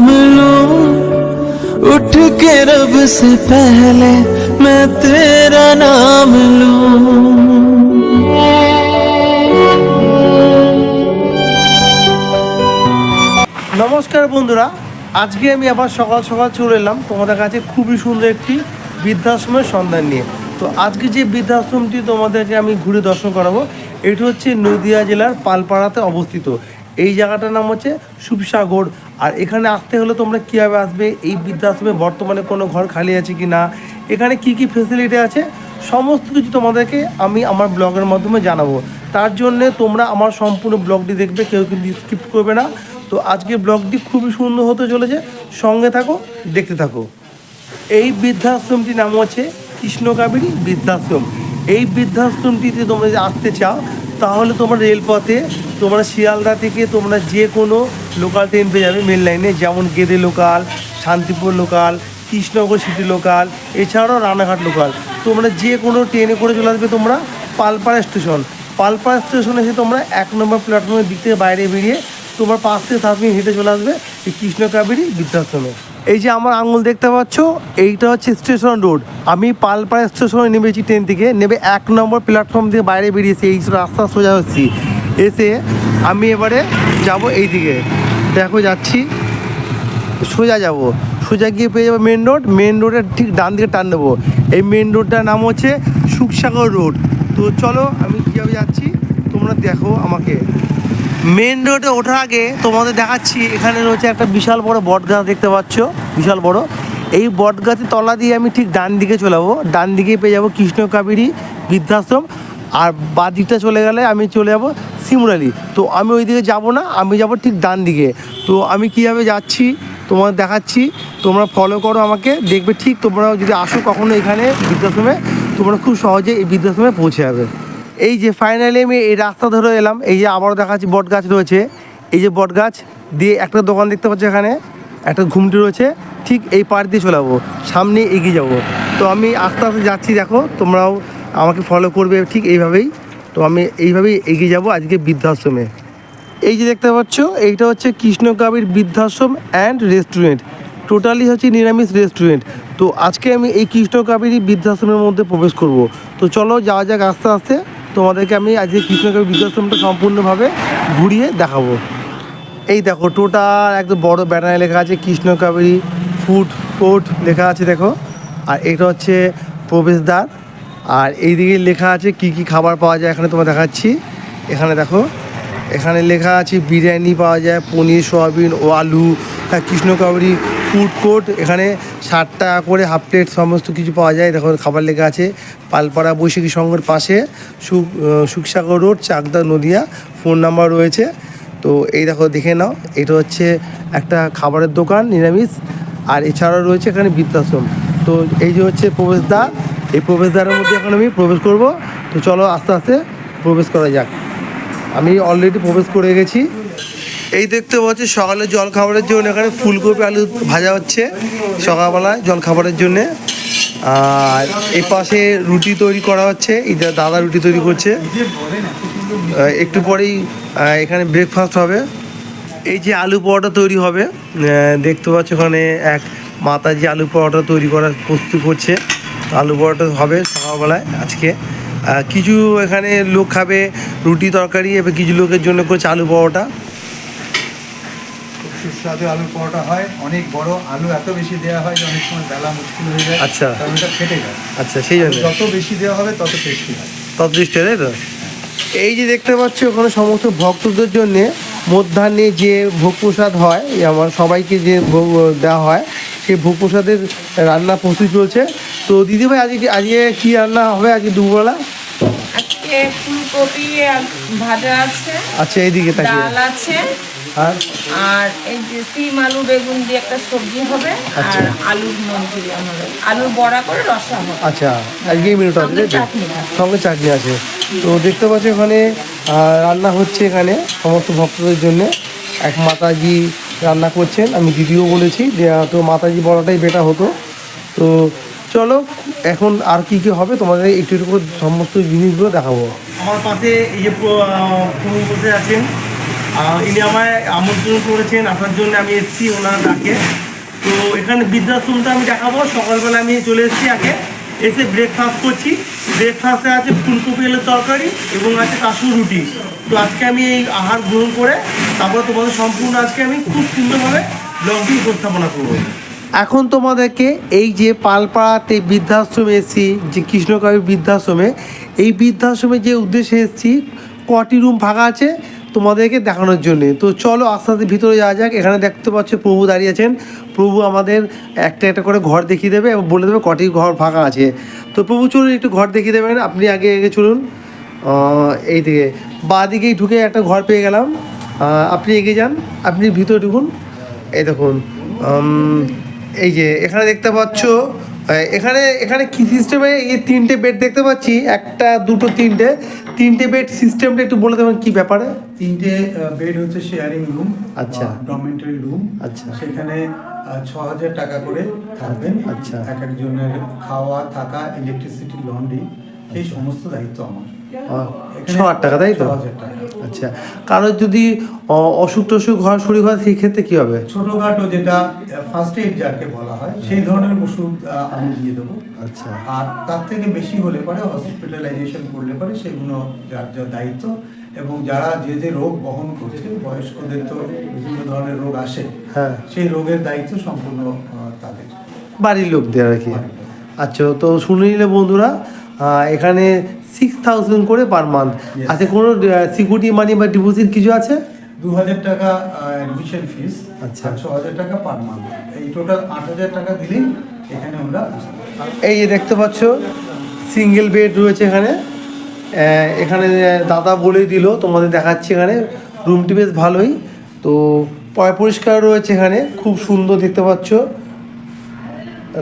लूं उठ के रब से पहले मैं तेरा नाम लूं নমস্কার বন্ধুরা আজকে আমি আবার সকাল সকাল চলে এলাম তোমাদের কাছে খুবই সুন্দর একটি বৃদ্ধাশ্রমের সন্ধান নিয়ে তো আজকে যে বৃদ্ধাশ্রমটি তোমাদেরকে আমি ঘুরে দর্শন করাবো এটি হচ্ছে নদিয়া জেলার পালপাড়াতে অবস্থিত এই জায়গাটার নাম হচ্ছে সুপসাগর আর এখানে আসতে হলে তোমরা কীভাবে আসবে? এই বৃদ্ধাশ্রমে বর্তমানে কোনো ঘর খালি আছে কি না এখানে কি কি ফেসিলিটি আছে? সমস্ত কিছু তোমাদেরকে আমি আমার ব্লগের মাধ্যমে জানাব। তার জন্যে তোমরা আমার সম্পূর্ণ ব্লগটি দেখবে, কেউ কিন্তু স্কিপ করবে না। তো আজকে ব্লগটি খুবই সুন্দর হতে চলেছে। সঙ্গে থাকো, দেখতে থাকো। এই বৃদ্ধাশ্রমটির নাম হচ্ছে কৃষ্ণকাবেরী বৃদ্ধাশ্রম। এই বৃদ্ধাশ্রমটিতে তোমরা যদি আসতে চাও তাহলে তোমরা রেলপথে, তোমরা শিয়ালদা থেকে তোমরা যে কোনো লোকাল ট্রেন পেয়ে যাবে মেন লাইনে যেমন Gede local Shantipur local Krishnanagar city local এছাড়াও রানাঘাট লোকাল তোমরা যে কোনো ট্রেনে করে চলে আসবে তোমরা পালপাড়া স্টেশন পালপাড়া স্টেশনে এসে তোমরা এক নম্বর প্ল্যাটফর্মের দিক থেকে বাইরে বেরিয়ে তোমার পাশ থেকে সাত মিনিট হেঁটে চলে আসবে এই কৃষ্ণ কাবেরী বৃদ্ধাশ্রমে। এই যে আমার আঙুল দেখতে পাচ্ছ, এইটা হচ্ছে স্টেশন রোড। আমি পালপাড়া স্টেশনে নেমেছি ট্রেন থেকে নেবে এক নম্বর প্ল্যাটফর্ম থেকে বাইরে বেরিয়েছি, এই রাস্তা সোজা হচ্ছি। এসে আমি এবারে যাব এই দিকে দেখো যাচ্ছি। সোজা যাব। সোজা গিয়ে পেয়ে যাব মেন রোড মেন রোডের ঠিক ডান দিকে টান নেব এই মেন রোডটার নাম হচ্ছে সুখসাগর রোড তো চলো, আমি কীভাবে যাচ্ছি, তোমরা দেখো আমাকে। মেন রোডে ওঠার আগে তোমাদের দেখাচ্ছি, এখানে রয়েছে একটা বিশাল বড় বট গাছ দেখতে পাচ্ছ, বিশাল বড়। এই বট গাছের তলা দিয়ে আমি ঠিক ডান দিকে চলে যাব। ডান দিকে পেয়ে যাব কৃষ্ণ কাবেরী বৃদ্ধাশ্রম। আর বাঁ দিকটা চলে গেলে আমি চলে যাব সিমরালি তো আমি ওই দিকে যাব না, আমি যাব ঠিক ডান দিকে। তো আমি কীভাবে যাচ্ছি, তোমাদের দেখাচ্ছি। তোমরা ফলো করো আমাকে, দেখবে ঠিক তোমরা যদি আসো কখনো এখানে বৃদ্ধাশ্রমে, তোমরা খুব সহজে এই বৃদ্ধাশ্রমে পৌঁছে যাবে। এই যে ফাইনালি আমি এই রাস্তা ধরে এলাম, এই যে আবারও দেখাচ্ছি বট গাছ রয়েছে। এই যে বট গাছ দিয়ে একটা দোকান দেখতে পাচ্ছি এখানে, একটা ঘুমটি রয়েছে, ঠিক এই পার দিয়ে চলে যাব সামনে এগিয়ে যাব। তো আমি আস্তে আস্তে যাচ্ছি, দেখো, তোমরাও আমাকে ফলো করবে ঠিক এইভাবেই। তো আমি এইভাবেই এগিয়ে যাব আজকে বৃদ্ধাশ্রমে। এই যে দেখতে পাচ্ছ, এইটা হচ্ছে কৃষ্ণকাবির বৃদ্ধাশ্রম অ্যান্ড রেস্টুরেন্ট টোটালি হচ্ছে নিরামিষ রেস্টুরেন্ট তো আজকে আমি এই কৃষ্ণকাবেরী বৃদ্ধাশ্রমের মধ্যে প্রবেশ করব। তো চলো যাওয়া যাক আস্তে আস্তে। তোমাদেরকে আমি আজকে কৃষ্ণকাবী বৃদ্ধাশ্রমটা সম্পূর্ণভাবে ঘুরিয়ে দেখাবো। এই দেখো টোটাল একদম বড় ব্যানারে লেখা আছে কৃষ্ণকাবেরী ফুড কোর্ট লেখা আছে দেখো। আর এটা হচ্ছে প্রবেশদ্বার। আর এইদিকে লেখা আছে কি কি খাবার পাওয়া যায়, এখানে তোমার দেখাচ্ছি। এখানে দেখো, এখানে লেখা আছে বিরিয়ানি পাওয়া যায়, পনির, সয়াবিন, ও আলু হ্যাঁ কৃষ্ণকাবরী ফুড কোর্ট এখানে ষাট টাকা করে হাফ প্লেট সমস্ত কিছু পাওয়া যায়। দেখো, খাবার লেখা আছে, পালপাড়া বৈশাখী সংঘের পাশে, Sukh Sukhsagar road, Chakdah Nadia phone number রয়েছে। তো এই দেখো, দেখে নাও, এটা হচ্ছে একটা খাবারের দোকান, নিরামিষ। আর এছাড়াও রয়েছে এখানে বৃদ্ধাশ্রম। তো এই যে হচ্ছে প্রবেশদ্বার, এই প্রবেশদ্বারের মধ্যে এখন আমি প্রবেশ করব। তো চলো আস্তে আস্তে প্রবেশ করা যাক। আমি অলরেডি প্রবেশ করে গেছি। এই দেখতে পাচ্ছি সকালে জল খাবারের জন্য এখানে ফুলকপি, আলু ভাজা হচ্ছে সকালবেলায় জল খাবারের জন্যে। আর এই পাশে রুটি তৈরি করা হচ্ছে যে দাদা রুটি তৈরি করছে। একটু পরেই এখানে ব্রেকফাস্ট হবে। এই যে আলু পরোটা তৈরি হবে দেখতে পাচ্ছ ওখানে এক মাতাজি আলু পরোটা তৈরি করার প্রস্তুত করছে। আলু পরোটা হবে সকালবেলায় আজকে। কিছু এখানে লোক খাবে, রুটি তরকারি, এবার কিছু লোকের জন্য করছে আলু পরোটা। সুস্বাদু আলুর পরোটা হয় অনেক বড় আলু এত বেশি দেওয়া হয় যে অনেক সময় বেলা মুশকিল হয়ে যায় আচ্ছা। কারণ এটা ফেটে যায়। আচ্ছা সেই জন্য। যত বেশি দেওয়া হবে তত টেস্টি হয়। তদৃষ্ট তাই তো? এই যে দেখতে পাচ্ছ ওখানে সমস্ত ভক্তদের জন্য মধ্যাহ্নে যে ভোগ প্রসাদ হয় আমার সবাইকে যে ভোগ দেওয়া হয় সেই ভোগ প্রসাদের রান্না প্রস্তুত চলছে। তো দিদিভাই আজকে আজকে কি রান্না হবে আজকে দুপুরবেলা? আজকে ফুলকপি ভাজা আছে আচ্ছা এইদিকে তাকিয়ে। ডাল আছে আর? আর এই যে সিম আলু বেগুন দিয়ে একটা সবজি হবে আচ্ছা। আর আলুর মঞ্চুরিয়ান হবে। আলুর বড়া করে রসা হবে। আচ্ছা আজকে এই মেনুটা আছে সঙ্গে চাটনি আছে। তো দেখতে পাচ্ছি ওখানে রান্না হচ্ছে এখানে সমস্ত ভক্তদের জন্য। এক মাতাজি রান্না করছেন আমি দিদিও বলেছি যে তো মাতাজি বড়াটাই বেটার হতো। তো চলো এখন আর কি কি হবে তোমাদের একটু একটু সমস্ত জিনিসগুলো দেখাবো। আমার পাশে এই যে বসে আছেন ইনি আমায় আমন্ত্রণ করেছেন আসার জন্য আমি এসেছি ওনার ডাকে। তো এখানে বৃদ্ধাশ্রমটা আমি দেখাবো, সকালবেলা আমি চলে এসেছি আগে। এসে ব্রেকফাস্ট করছি। ব্রেকফাস্টে আছে ফুলকপি এলের তরকারি এবং আছে কাসুর রুটি। তো আজকে আমি এই আহার গ্রহণ করে তারপরে তোমাদের সম্পূর্ণ আজকে আমি খুব সুন্দরভাবে ব্লগটি উপস্থাপনা করব। এখন তোমাদেরকে এই যে পালপাড়াতে বৃদ্ধাশ্রমে এসেছি, যে কৃষ্ণকারী বৃদ্ধাশ্রমে, এই বৃদ্ধাশ্রমে যে উদ্দেশ্যে এসেছি, কটি রুম ফাঁকা আছে? তোমাদেরকে দেখানোর জন্যে। তো চলো আস্তে আস্তে ভিতরে যাওয়া যাক। এখানে দেখতে পাচ্ছ প্রভু দাঁড়িয়ে আছেন। প্রভু আমাদের একটা একটা করে ঘর দেখিয়ে দেবে এবং বলে দেবে কটি ঘর ফাঁকা আছে। তো প্রভু, চলুন একটু ঘর দেখিয়ে দেবেন। আপনি আগে আগে চলুন। এই দিকে। বাঁ দিকেই ঢুকে একটা ঘর পেয়ে গেলাম। আপনি এগিয়ে যান। আপনি ভিতরে ঢুকুন। এই দেখুন। এই যে, এখানে দেখতে পাচ্ছ এখানে এখানে কি সিস্টেমে এই তিনটে বেড দেখতে পাচ্ছি? একটা দুটো তিনটে। তিনটে বেড সিস্টেমটা একটু বলে দেবেন কি ব্যাপারে? তিনটে বেড হচ্ছে শেয়ারিং রুম আচ্ছা। ডরমেন্টারি রুম আচ্ছা। সেখানে ছ হাজার টাকা করে থাকবেন। আচ্ছা। এক একজনের খাওয়া থাকা ইলেকট্রিসিটি লন্ড্রি এই সমস্ত দায়িত্ব আমার। ছ হাজার টাকা তাই তো? আচ্ছা কারোর যদি অসুখ টসুখ হয় শরীর হয় সেই ক্ষেত্রে কী হবে? ছোটখাটো যেটা ফার্স্ট এইড যাকে বলা হয় সেই ধরনের ওষুধ আমি দিয়ে দেবো। আচ্ছা। আর তার থেকে বেশি হলে পরে হসপিটালাইজেশন করলে পরে সেগুলো যার যার দায়িত্ব। এবং যারা যে যে রোগ বহন করছে বয়স্কদের তো বিভিন্ন ধরনের রোগ আসে হ্যাঁ। সেই রোগের দায়িত্ব সম্পূর্ণ তাদের। বাড়ির লোকদের আর কি। আচ্ছা তো শুনে নিলে বন্ধুরা এখানে সিক্স থাউজেন্ড করে পার মান্থ. আচ্ছা কোনো সিকিউরিটি মানি বা ডিপোজিট কিছু আছে? দু হাজার টাকা অ্যাডমিশন ফিস আচ্ছা। ছ হাজার টাকা পার মান্থ এই টোটাল আট হাজার টাকা দিলেই এখানে আমরা এই যে দেখতে পাচ্ছ সিঙ্গেল বেড রয়েছে এখানে। এখানে দাদা বলেই দিল তোমাদের দেখাচ্ছি এখানে। রুমটি বেশ ভালোই। তো পরিষ্কার রয়েছে এখানে খুব সুন্দর দেখতে পাচ্ছ।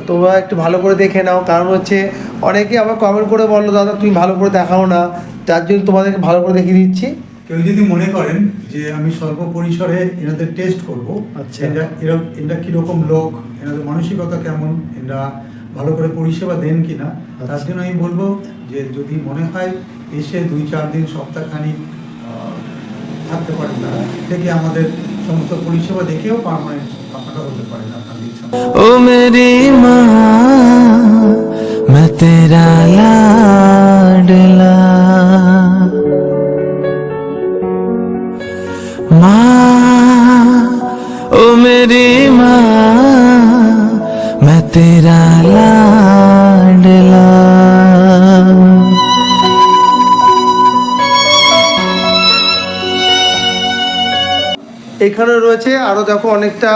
তোমরা একটু ভালো করে দেখে নাও কারণ হচ্ছে অনেকে আবার কমেন্ট করে বলল দাদা তুমি ভালো করে দেখাও না যার জন্য তোমাদেরকে ভালো করে দেখিয়ে দিচ্ছি কেউ যদি মনে করেন যে আমি স্বল্প পরিসরে এনাদের টেস্ট করব আচ্ছা। এটা এরকম এটা কীরকম লোক এনাদের মানসিকতা কেমন এরা ভালো করে পরিষেবা দেন কি না তার আচ্ছা। জন্য আমি বলব যে যদি মনে হয় এসে দুই চার দিন সপ্তাহখানি থাকতে পারেন তারা থেকে আমাদের সমস্ত পরিষেবা দেখেও পারমানেন্ট আপনারা হতে পারেন আপনাদের ইচ্ছা মতো। ओ मेरी माँ मैं तेरा लाडला माँ ओ मेरी माँ मैं तेरा लाडला এখানে রয়েছে আরও দেখো অনেকটা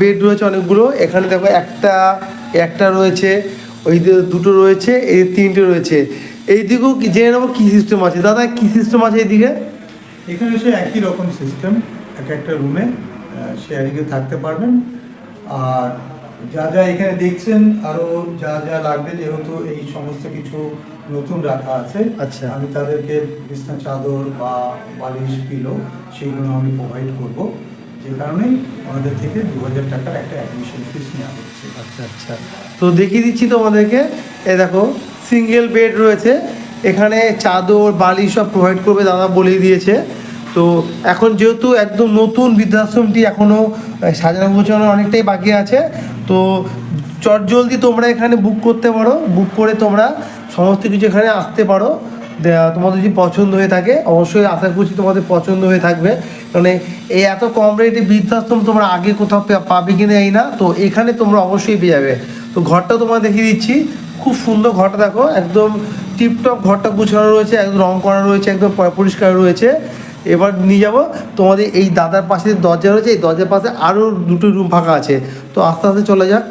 বেড রয়েছে অনেকগুলো। এখানে দেখো একটা একটা রয়েছে ওই দুটো রয়েছে এই তিনটে রয়েছে। এই দিকেও কি জেনে নেব কী সিস্টেম আছে। দাদা কী সিস্টেম আছে এইদিকে? এখানে সে একই রকম সিস্টেম এক একটা রুমে শেয়ারিংয়ে থাকতে পারবেন। আর যা যা এখানে দেখছেন আরও যা যা লাগবে যেহেতু এই সমস্ত কিছু নতুন রাখা আছে আচ্ছা। আমি তাদেরকে বিছনা চাদর বা বালিশ পিলো সেইগুলো আমি প্রোভাইড করব। যে কারণে আমাদের থেকে দু হাজার টাকার একটা অ্যাডমিশন ফিস নেওয়া হচ্ছে। আচ্ছা আচ্ছা। তো দেখিয়ে দিচ্ছি তোমাদেরকে। এ দেখো সিঙ্গেল বেড রয়েছে। এখানে চাদর, বালি সব প্রোভাইড করবে, দাদা বলেই দিয়েছে। তো এখন যেহেতু একদম নতুন বৃদ্ধাশ্রমটি এখনও সাজানো গোছানো অনেকটাই বাকি আছে, তো চট জলদি তোমরা এখানে বুক করতে পারো। বুক করে তোমরা সমস্ত কিছু এখানে আসতে পারো। তোমাদের যদি পছন্দ হয়ে থাকে, অবশ্যই আশা করছি তোমাদের পছন্দ হয়ে থাকবে। মানে এই এত কম রেটে বৃদ্ধাশ্রম তোমরা আগে কোথাও পাবে কিনা এই না, তো এখানে তোমরা অবশ্যই পেয়ে যাবে। তো ঘরটা তোমরা দেখিয়ে দিচ্ছি। খুব সুন্দর ঘরটা দেখো, একদম টিপটপ ঘরটা গুছানো রয়েছে, একদম রং করা রয়েছে, একদম পরিষ্কার রয়েছে। এবার নিয়ে যাব, তোমাদের এই দাদার পাশে দরজা রয়েছে, এই দরজার পাশে আরও দুটো রুম ফাঁকা আছে। তো আস্তে আস্তে চলে যাক।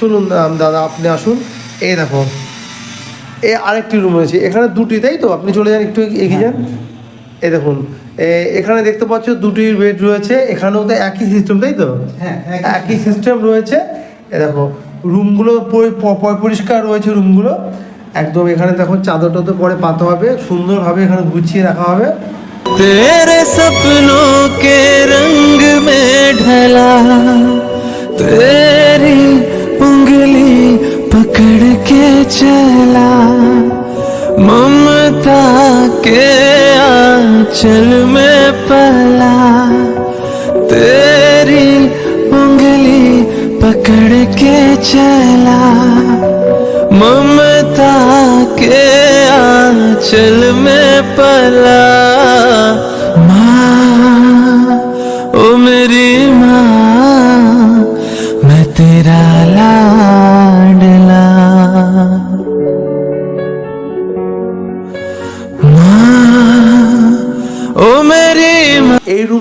চলুন দাদা, আপনি আসুন। এই দেখো এ আরেকটি রুম রয়েছে। এখানে দুটি তাই তো? আপনি চলে যান একটু এগিয়ে হ্যাঁ। যান। এ দেখুন এখানে দেখতে পাচ্ছ দুটি বেড রয়েছে। এখানেও তো একই সিস্টেম তাই তো? হ্যাঁ একই সিস্টেম রয়েছে। এ দেখো রুমগুলো পরিষ্কার রয়েছে রুমগুলো একদম এখানে দেখো চাদরটা তো পরে পাতা হবে। সুন্দরভাবে এখানে গুছিয়ে রাখা হবে। তেরে সপনো কে রঙ মে ঢলা তেরি पकड़ के चला। ममता के आंचल में पला। तेरी उंगली पकड़ के चला। ममता के आंचल में पला। माँ, ओ मेरी माँ, मैं तेरा लाडला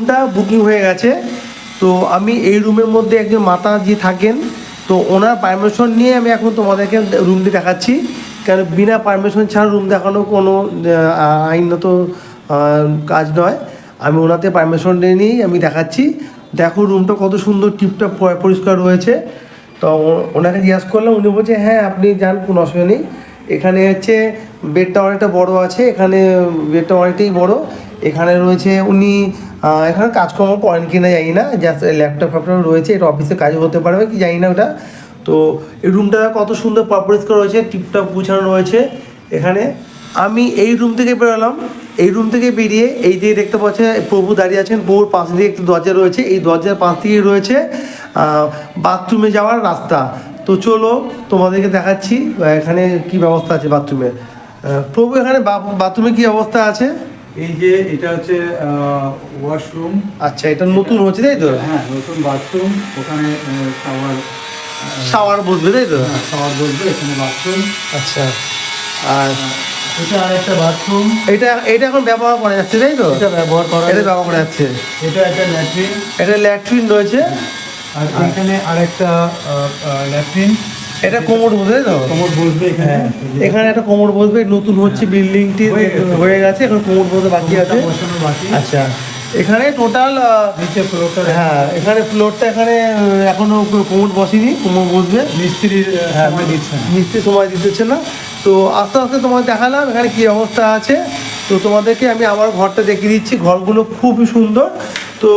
রুমটা বুকিং হয়ে গেছে। তো আমি এই রুমের মধ্যে একজন মাতা যে থাকেন। তো ওনার পারমিশন নিয়ে আমি এখন তোমাদেরকে রুমটি দেখাচ্ছি। কারণ বিনা পারমিশন ছাড়া রুম দেখানো কোনো আইনত কাজ নয়। আমি ওনাতে পারমিশন নিয়ে নিয়েই আমি দেখাচ্ছি। দেখো রুমটা কত সুন্দর টিপটপ প- পরিষ্কার রয়েছে। তো ওনাকে জিজ্ঞাসা করলাম, উনি বলছে হ্যাঁ আপনি যান, কোনো অসুবিধা নেই। এখানে হচ্ছে বেডটা অনেকটা বড় আছে। এখানে বেডটা অনেকটাই বড়। এখানে রয়েছে উনি এখানে কাজকর্ম করেন কি না জানি না জাস্ট ল্যাপটপ ফ্যাপটপ রয়েছে, এটা অফিসে কাজ হতে পারবে কি জানি না ওটা। তো এই রুমটা কত সুন্দর পরিষ্কার রয়েছে টিপটপ গুছানো রয়েছে এখানে। আমি এই রুম থেকে বেরোলাম, এই রুম থেকে বেরিয়ে এই যে দেখতে পাচ্ছে, প্রভু দাঁড়িয়ে আছেন, প্রভুর পাশ দিয়ে একটি দরজা রয়েছে, এই দরজার পাশ দিকেই রয়েছে বাথরুমে যাওয়ার রাস্তা। তো চলো তোমাদেরকে দেখাচ্ছি এখানে কি ব্যবস্থা আছে বাথরুমে প্রভু এখানে বাথরুমে কি অবস্থা আছে? এই যে এটা হচ্ছে ওয়াশরুম আচ্ছা এটা নতুন হচ্ছে তাই তো? হ্যাঁ নতুন বাথরুম ওখানে শাওয়ার শাওয়ার বসবে তাই তো? শাওয়ার বলবে এখানে বাথরুম আচ্ছা আর এটা আরেকটা বাথরুম এটা এটা এখন ব্যবহার করা যাচ্ছে তাই তো? এটা ব্যবহার করা এটা ব্যবহার করা যাচ্ছে। এটা একটা ল্যাট্রিন। এটা ল্যাট্রিন রয়েছে। আর এখানে আরেকটা ল্যাট্রিন। এটা কোমর বসবে তো? কোমর বসবে এখানে। এখানে একটা কোমর বসবে নতুন হচ্ছে বিল্ডিংটি হয়ে গেছে। হয়ে এখন কোমর বসে বাকি আছে। আচ্ছা এখানে টোটাল নিচে ফ্লোরটা হ্যাঁ এখানে ফ্লোরটা এখানে এখনও কোমর বসেনি কোমর বসবে মিস্ত্রি হ্যাঁ, মিস্ত্রি সময় দিতেছে না। তো আস্তে আস্তে তোমাদের দেখালাম এখানে কী অবস্থা আছে। তো তোমাদেরকে আমি আমার ঘরটা দেখিয়ে দিচ্ছি। ঘরগুলো খুবই সুন্দর। তো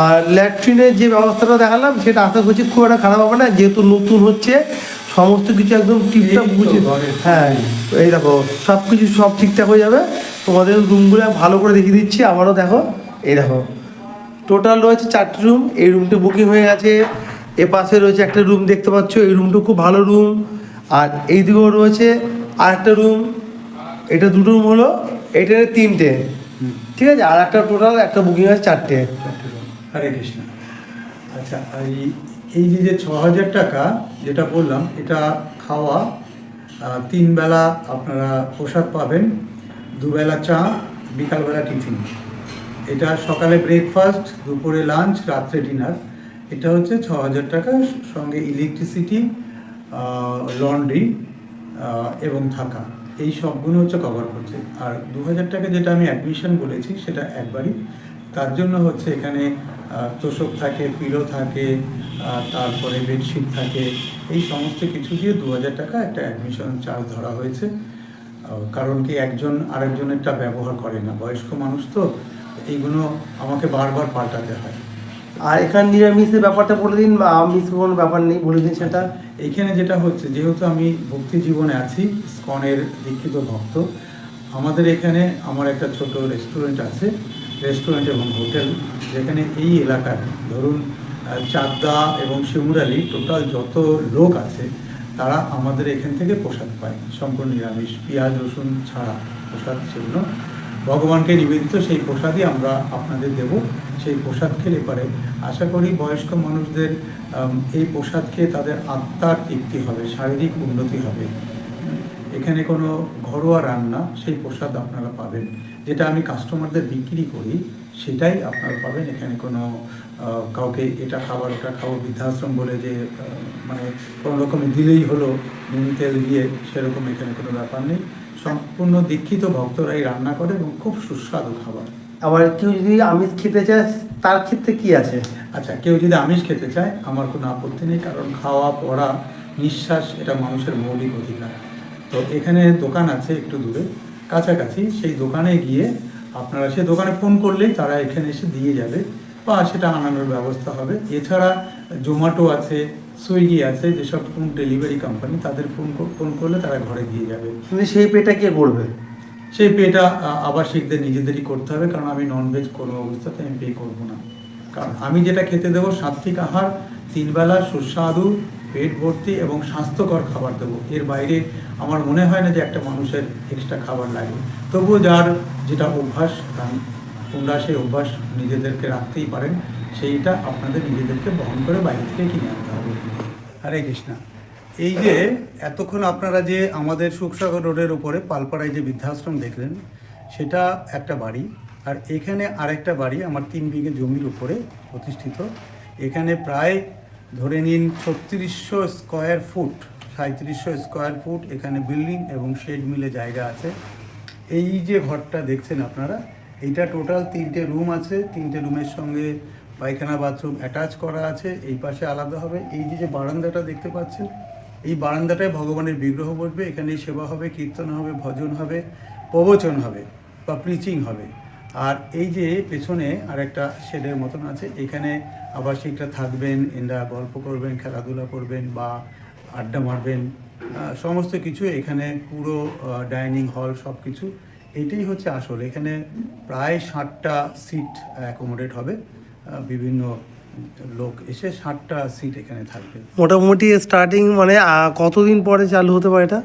আর ল্যাট্রিনের যে ব্যবস্থাটা দেখালাম সেটা আশা করছি খুব একটা খারাপ হবে না। যেহেতু নতুন হচ্ছে সমস্ত কিছু একদম ঠিকঠাক বুঝে হ্যাঁ এই দেখো সব কিছু সব ঠিকঠাক হয়ে যাবে। তোমাদের রুমগুলো ভালো করে দেখিয়ে দিচ্ছি আবারও দেখো এই দেখো। টোটাল রয়েছে চারটি রুম এই রুমটা বুকিং হয়ে গেছে। এ পাশে রয়েছে একটা রুম দেখতে পাচ্ছ এই রুমটা খুব ভালো রুম আর এই দিকেও রয়েছে আর একটা রুম এটা দুটো রুম হলো এটা তিনটে। ঠিক আছে? আর একটা টোটাল একটা বুকিং আছে চারটে। হরে কৃষ্ণ। আচ্ছা এই- এই যে যে ছ হাজার টাকা যেটা বললাম, এটা খাওয়া তিন বেলা আপনারা পোশাক পাবেন, দুবেলা চা, বিকালবেলা টিফিন। এটা সকালে ব্রেকফাস্ট দুপুরে লাঞ্চ রাত্রে ডিনার এটা হচ্ছে ছ হাজার টাকা সঙ্গে ইলেকট্রিসিটি লন্ড্রি এবং থাকা। এই সবগুলো হচ্ছে কভার করছে। আর দু হাজার টাকা যেটা আমি অ্যাডমিশন বলেছি, সেটা একবারই। তার জন্য হচ্ছে এখানে তোষক থাকে পিলো থাকে তারপরে বেডশিট থাকে এই সমস্ত কিছু দিয়ে দু হাজার টাকা একটা অ্যাডমিশন চার্জ ধরা হয়েছে। কারণ কি একজন আরেকজনেরটা ব্যবহার করে না বয়স্ক মানুষ তো এইগুলো আমাকে বারবার পাল্টাতে হয়। আর এখানে নিরামিষের ব্যাপারটা বলে দিন বা আমিষ কোনো ব্যাপার নেই বলে দিন সেটা। এখানে যেটা হচ্ছে যেহেতু আমি ভক্তি জীবনে আছি স্কনের দীক্ষিত ভক্ত আমাদের এখানে আমার একটা ছোট রেস্টুরেন্ট আছে রেস্টুরেন্ট এবং হোটেল যেখানে এই এলাকার, ধরুন চাকদা এবং শিমুরালি টোটাল যত লোক আছে, তারা আমাদের এখান থেকে প্রসাদ পায়। সম্পূর্ণ নিরামিষ, পেঁয়াজ, রসুন ছাড়া প্রসাদ সেগুলো। ভগবানকে নিবেদিত সেই প্রসাদই আমরা আপনাদের দেব। সেই প্রসাদ খেলে পারে আশা করি বয়স্ক মানুষদের এই প্রসাদ খেয়ে তাদের আত্মার তৃপ্তি হবে, শারীরিক উন্নতি হবে। এখানে কোনো ঘরোয়া রান্না সেই প্রসাদ আপনারা পাবেন। যেটা আমি কাস্টমারদের বিক্রি করি সেটাই আপনারা পাবেন। এখানে কোনো কাউকে এটা খাবার ওটা খাব বৃদ্ধাশ্রম বলে যে মানে কোনো রকমে দিলেই হলো নুন তেল দিয়ে সেরকম এখানে কোনো ব্যাপার নেই। সম্পূর্ণ দীক্ষিত ভক্তরাই রান্না করে এবং খুব সুস্বাদু খাবার। আবার কেউ যদি আমিষ খেতে চায় তার ক্ষেত্রে কি আছে? আচ্ছা কেউ যদি আমিষ খেতে চায় আমার কোনো আপত্তি নেই কারণ খাওয়া পড়া নিঃশ্বাস এটা মানুষের মৌলিক অধিকার। তো এখানে দোকান আছে একটু দূরে কাছাকাছি। সেই দোকানে গিয়ে আপনারা সেই দোকানে ফোন করলেই তারা এখানে এসে দিয়ে যাবে বা সেটা আনানোর ব্যবস্থা হবে। এছাড়া জোম্যাটো আছে সুইগি আছে যেসব ফুড ডেলিভারি কোম্পানি তাদের ফোন ফোন করলে তারা ঘরে দিয়ে যাবে। কিন্তু সেই পেটা কে করবে? সেই পেটা আবাসিকদের নিজেদেরই করতে হবে কারণ আমি ননভেজ কোনো অবস্থাতে আমি পে করব না। কারণ আমি যেটা খেতে দেবো সাত্বিক আহার তিনবেলা সুস্বাদু পেট ভর্তি এবং স্বাস্থ্যকর খাবার দেবো। এর বাইরে আমার মনে হয় না যে একটা মানুষের এক্সট্রা খাবার লাগে। তবুও যার যেটা অভ্যাস, তার তোমরা সেই অভ্যাস নিজেদেরকে রাখতেই পারেন, সেইটা আপনাদের নিজেদেরকে বহন করে বাইরে থেকে কিনে আনতে হবে। হরে কৃষ্ণা। এই যে এতক্ষণ আপনারা যে আমাদের সুখসাগর রোডের উপরে পালপাড়ায় যে বৃদ্ধাশ্রম দেখলেন, সেটা একটা বাড়ি। আর এখানে আরেকটা বাড়ি আমার তিন বিঘে জমির উপরে প্রতিষ্ঠিত। এখানে প্রায় ধরে নিন ছত্রিশশো স্কোয়ার ফুট সাঁত্রিশশো স্কোয়ার ফুট এখানে বিল্ডিং এবং শেড মিলে জায়গা আছে। এই যে ঘরটা দেখছেন আপনারা এইটা টোটাল তিনটে রুম আছে। তিনটে রুমের সঙ্গে পায়খানা, বাথরুম অ্যাটাচ করা আছে। এই পাশে আলাদা হবে। এই যে যে বারান্দাটা দেখতে পাচ্ছেন, এই বারান্দাটায় ভগবানের বিগ্রহ বসবে। এখানে সেবা হবে, কীর্তন হবে, ভজন হবে, প্রবচন হবে বা প্রিচিং হবে। আর এই যে পেছনে আরেকটা শেডের মতন আছে এখানে আবাসিকরা থাকবেন এরা গল্প করবেন খেলাধুলা করবেন বা আড্ডা মারবেন সমস্ত কিছু এখানে পুরো ডাইনিং হল সব কিছু এটাই হচ্ছে আসল। এখানে প্রায় ষাটটা সিট অ্যাকোমোডেট হবে। বিভিন্ন লোক এসে ষাটটা সিট এখানে থাকবে। মোটামুটি স্টার্টিং মানে কতদিন পরে চালু হতে পারে এটা?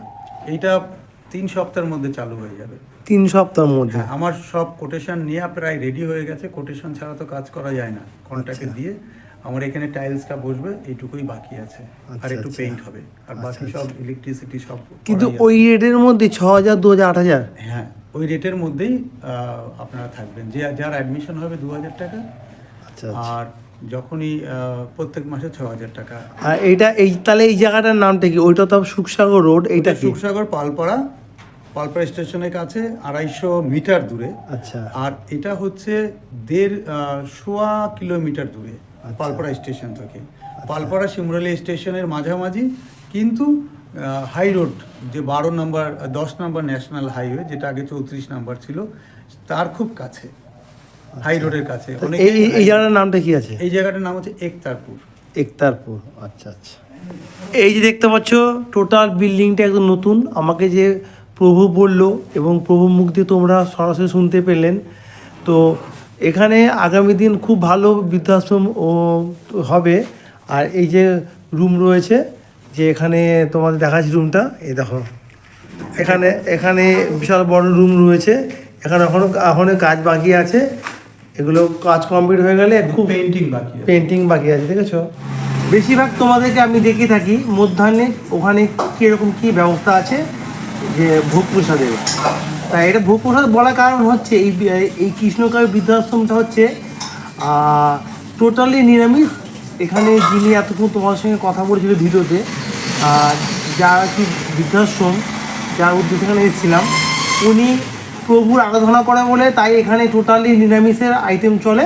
এইটা তিন সপ্তাহের মধ্যে চালু হয়ে যাবে। তিন সপ্তাহের মধ্যে? হ্যাঁ আমার সব কোটেশন নিয়ে প্রায় রেডি হয়ে গেছে। কোটেশন ছাড়া তো কাজ করা যায় না। কন্ট্রাক্টে আচ্ছা। দিয়ে আমার এখানে টাইলসটা বসবে এইটুকুই বাকি আছে। আর আচ্ছা, একটু আচ্ছা। পেইন্ট হবে। আর বাকি আচ্ছা, সব ইলেকট্রিসিটি সব কিন্তু ওই রেটের মধ্যে ছ হাজার দু হাজার আট হাজার? হ্যাঁ ওই রেটের মধ্যেই আপনারা থাকবেন। যে যার অ্যাডমিশন হবে দু হাজার টাকা। আচ্ছা আর যখনই প্রত্যেক মাসে ছ হাজার টাকা। আর এইটা এই তাহলে এই জায়গাটার নামটা কি? ওইটা তো সুখসাগর রোড এইটা সুখসাগর পালপাড়া। পালপাড়া স্টেশনের কাছে আড়াইশো মিটার দূরে। আচ্ছা। আর এটা হচ্ছে দেড় সোয়া কিলোমিটার দূরে আচ্ছা। পালপাড়া স্টেশন থেকে। পালপাড়া শিমরালি স্টেশনের মাঝামাঝি কিন্তু হাই রোড যে বারো নম্বর দশ নম্বর ন্যাশনাল হাইওয়ে যেটা আগে চৌত্রিশ নম্বর ছিল তার খুব কাছে। হাই রোডের কাছে। এই জায়গাটার নামটা কি আছে? এই জায়গাটার নাম হচ্ছে একতারপুর। একতারপুর। আচ্ছা আচ্ছা। এই যে দেখতে পাচ্ছ টোটাল বিল্ডিংটা একদম নতুন। আমাকে যে প্রভু বলল এবং প্রভু মুখ দিয়ে তোমরা সরাসরি শুনতে পেলেন। তো এখানে আগামী দিন খুব ভালো বৃদ্ধাশ্রম ও হবে। আর এই যে রুম রয়েছে যে এখানে তোমাদের দেখাচ্ছি রুমটা এই দেখো। এখানে এখানে বিশাল বড় রুম রয়েছে। এখানে এখনও এখনও কাজ বাকি আছে। এগুলো কাজ কমপ্লিট হয়ে গেলে খুব পেন্টিং বাকি পেন্টিং বাকি আছে দেখেছ? বেশিরভাগ তোমাদেরকে আমি দেখে থাকি। মধ্যাহ্নে ওখানে কীরকম কী ব্যবস্থা আছে যে ভোগ প্রসাদের তাই এটা ভোগ প্রসাদ বলার কারণ হচ্ছে এই এই কৃষ্ণকায় বৃদ্ধাশ্রমটা হচ্ছে টোটালি নিরামিষ। এখানে যিনি এতক্ষণ তোমার সঙ্গে কথা বলেছিল ভিডিওতে যারা কি বৃদ্ধাশ্রম, যার উদ্দেশ্যে এখানে এসেছিলাম, উনি প্রভুর আরাধনা করে বলে, তাই এখানে টোটালি নিরামিষের আইটেম চলে।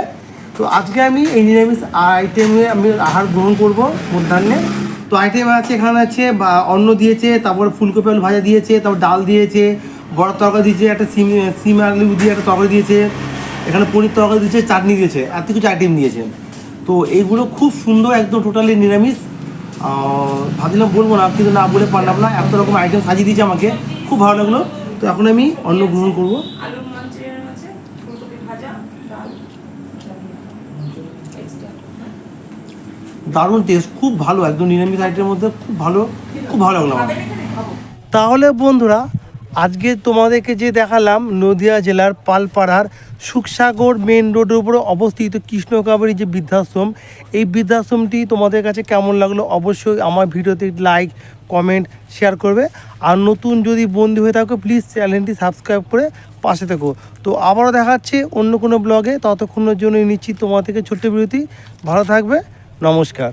তো আজকে আমি এই নিরামিষ আইটেমে আমি আহার গ্রহণ করব মধ্যাহ্নে। তো আইটেম আছে এখানে আছে বা অন্ন দিয়েছে, তারপরে ফুলকপি আলু ভাজা দিয়েছে, তারপর ডাল দিয়েছে বড় তরকারি দিয়েছে, একটা সিম সিম আলু দিয়ে একটা তরকারি দিয়েছে, এখানে পনির তরকারি দিয়েছে, চাটনি দিয়েছে এত কিছু আইটেম দিয়েছে। তো এইগুলো খুব সুন্দর, একদম টোটালি নিরামিষ। ভাবছিলাম বলব না, কিন্তু না বলে পারলাম না, এত রকম আইটেম সাজিয়ে দিয়েছে আমাকে, খুব ভালো লাগল। তো এখন আমি অন্ন গ্রহণ করব। ফুলকপি ভাজা, ডাল দারুণ টেস্ট খুব ভালো, একদম নিরামিষ আইটেমের মধ্যে খুব ভালো খুব ভালো লাগল আমার। তাহলে বন্ধুরা, আজকে তোমাদেরকে যে দেখালাম নদিয়া জেলার পালপাড়ার সুখসাগর মেন রোডের উপরে অবস্থিত কৃষ্ণকাবেরী যে বৃদ্ধাশ্রম, এই বৃদ্ধাশ্রমটি তোমাদের কাছে কেমন লাগল অবশ্যই আমার ভিডিওতে লাইক কমেন্ট শেয়ার করবে। আর নতুন যদি বন্ধু হয়ে থাকো প্লিজ চ্যানেলটি সাবস্ক্রাইব করে পাশে থেকো। তো আবারও দেখাচ্ছে অন্য কোনো ব্লগে ততক্ষণের জন্য নিচ্ছি তোমার থেকে ছোট্ট বিরতি। ভালো থাকবে। নমস্কার।